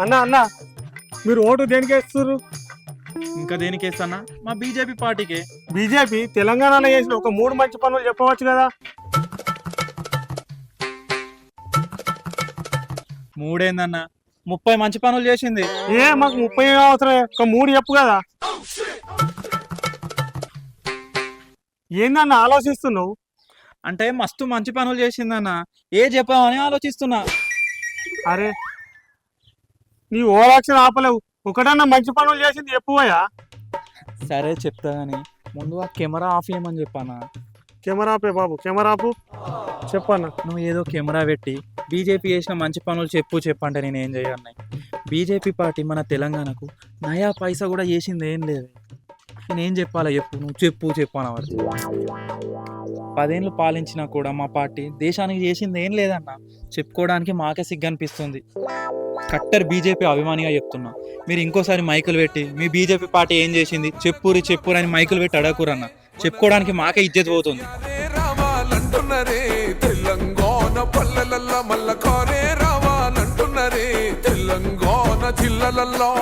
అన్న అన్న మీరు ఓటు దేనికి వేస్తున్నారు? ఇంకా దేనికి వేస్తానా? మా బీజేపీ పార్టీకే. బీజేపీ తెలంగాణలో చేసిన ఒక మూడు మంచి పనులు చెప్పవచ్చు కదా? మూడేందన్న? ముప్పై మంచి పనులు చేసింది. ఏ మాకు ముప్పై అవసరం ఒక మూడు చెప్పు కదా? ఏందన్న ఆలోచిస్తున్నావు? అంటే మస్తు మంచి పనులు చేసిందన్న. ఏ చెప్పామని ఆలోచిస్తున్నా. అరే నీ ఓరాక్షన్ ఆపలేవు ఒకటన్నా మంచి పనులు చేసింది చెప్పువయ్యా. సరే చెప్తా గానీ ముందు ఆ కెమెరా ఆఫ్ చేయమని చెప్పానా కెమెరా ఆపే బాబు కెమెరా ఆపు. చెప్పన్న. నువ్వు ఏదో కెమెరా పెట్టి బీజేపీ చేసిన మంచి పనులు చెప్పు చెప్పంటే నేను ఏం చేయన్నాయి బీజేపీ పార్టీ మన తెలంగాణకు నయా పైసా కూడా చేసింది ఏం లేదు. నేనేం చెప్పాలా చెప్పు నువ్వు చెప్పు చెప్పు అనవచ్చు పదేళ్ళు పాలించినా కూడా మా పార్టీ దేశానికి చేసింది ఏం లేదన్న. చెప్పుకోవడానికి మాకే సిగ్గు అనిపిస్తుంది కట్టర్ బీజేపీ అభిమానిగా చెప్తున్నా. మీరు ఇంకోసారి మైకులు పెట్టి మీ బీజేపీ పార్టీ ఏం చేసింది? చెప్పురి చెప్పురు అని మైకులు పెట్టి అడగకురన్న. చెప్పుకోవడానికి మాకే ఇజ్జత్ పోతుంది. తెలంగాణ పల్లెలల్ల మల్ల కారే రావాలంటున్నరే తెలంగాణ జిల్లలల్లో.